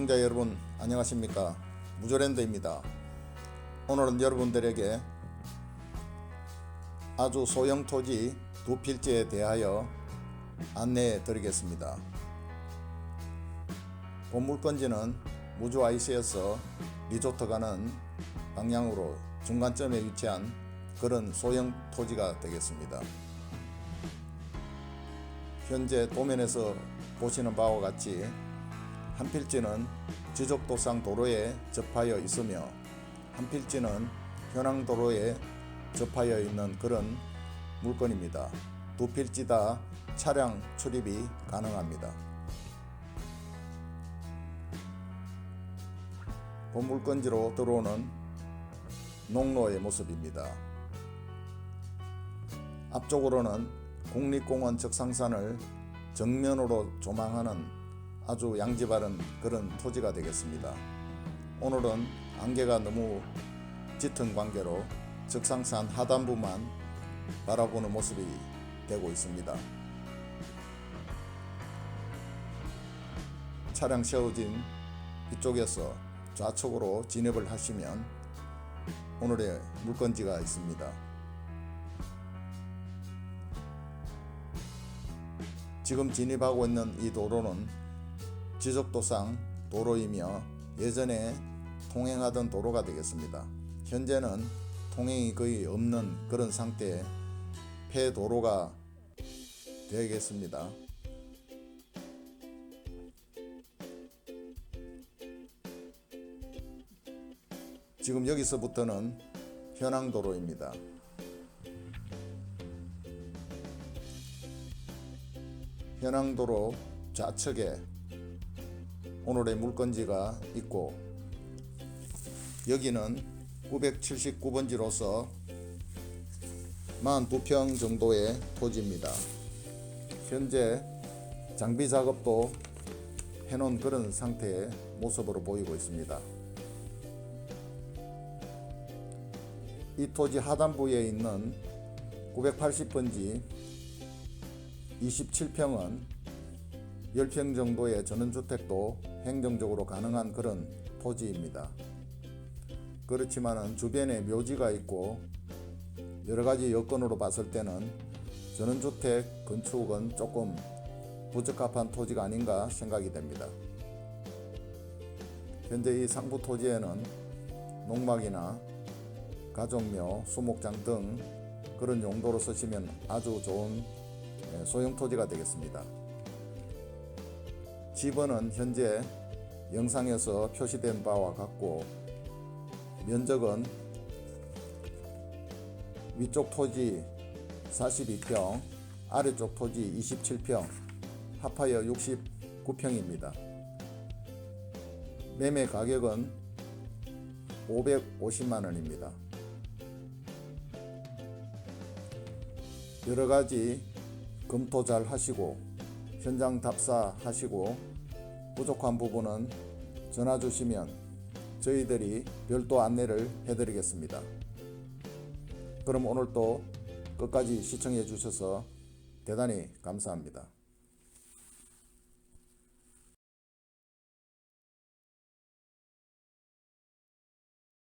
시청자 여러분 안녕하십니까? 무조랜드입니다. 오늘은 여러분들에게 아주 소형 토지 두 필지에 대하여 안내해 드리겠습니다. 본 물건지는 무주 아이스에서 리조트 가는 방향으로 중간점에 위치한 그런 소형 토지가 되겠습니다. 현재 도면에서 보시는 바와 같이 한 필지는 지적도상 도로에 접하여 있으며 한 필지는 현황도로에 접하여 있는 그런 물건입니다. 두 필지 다 차량 출입이 가능합니다. 본 물건지로 들어오는 농로의 모습입니다. 앞쪽으로는 국립공원 적상산을 정면으로 조망하는 아주 양지 바른 그런 토지가 되겠습니다. 오늘은 안개가 너무 짙은 관계로 적상산 하단부만 바라보는 모습이 되고 있습니다. 차량 세워진 이쪽에서 좌측으로 진입을 하시면 오늘의 물건지가 있습니다. 지금 진입하고 있는 이 도로는 지적도상 도로이며 예전에 통행하던 도로가 되겠습니다. 현재는 통행이 거의 없는 그런 상태의 폐도로가 되겠습니다. 지금 여기서부터는 현황도로입니다. 현황도로 좌측에 오늘의 물건지가 있고 여기는 979번지로서 42평 정도의 토지입니다. 현재 장비 작업도 해놓은 그런 상태의 모습으로 보이고 있습니다. 이 토지 하단부에 있는 980번지 27평은 10평 정도의 전원주택도 행정적으로 가능한 그런 토지입니다. 그렇지만은 주변에 묘지가 있고 여러 가지 여건으로 봤을 때는 전원주택 건축은 조금 부적합한 토지가 아닌가 생각이 됩니다. 현재 이 상부 토지에는 농막이나 가족묘, 수목장 등 그런 용도로 쓰시면 아주 좋은 예, 소형 토지가 되겠습니다. 집은 현재 영상에서 표시된 바와 같고 면적은 위쪽 토지 42평, 아래쪽 토지 27평, 합하여 69평입니다. 매매 가격은 550만 원입니다. 여러 가지 검토 잘 하시고 현장 답사 하시고 부족한 부분은 전화 주시면 저희들이 별도 안내를 해드리겠습니다. 그럼 오늘도 끝까지 시청해 주셔서 대단히 감사합니다.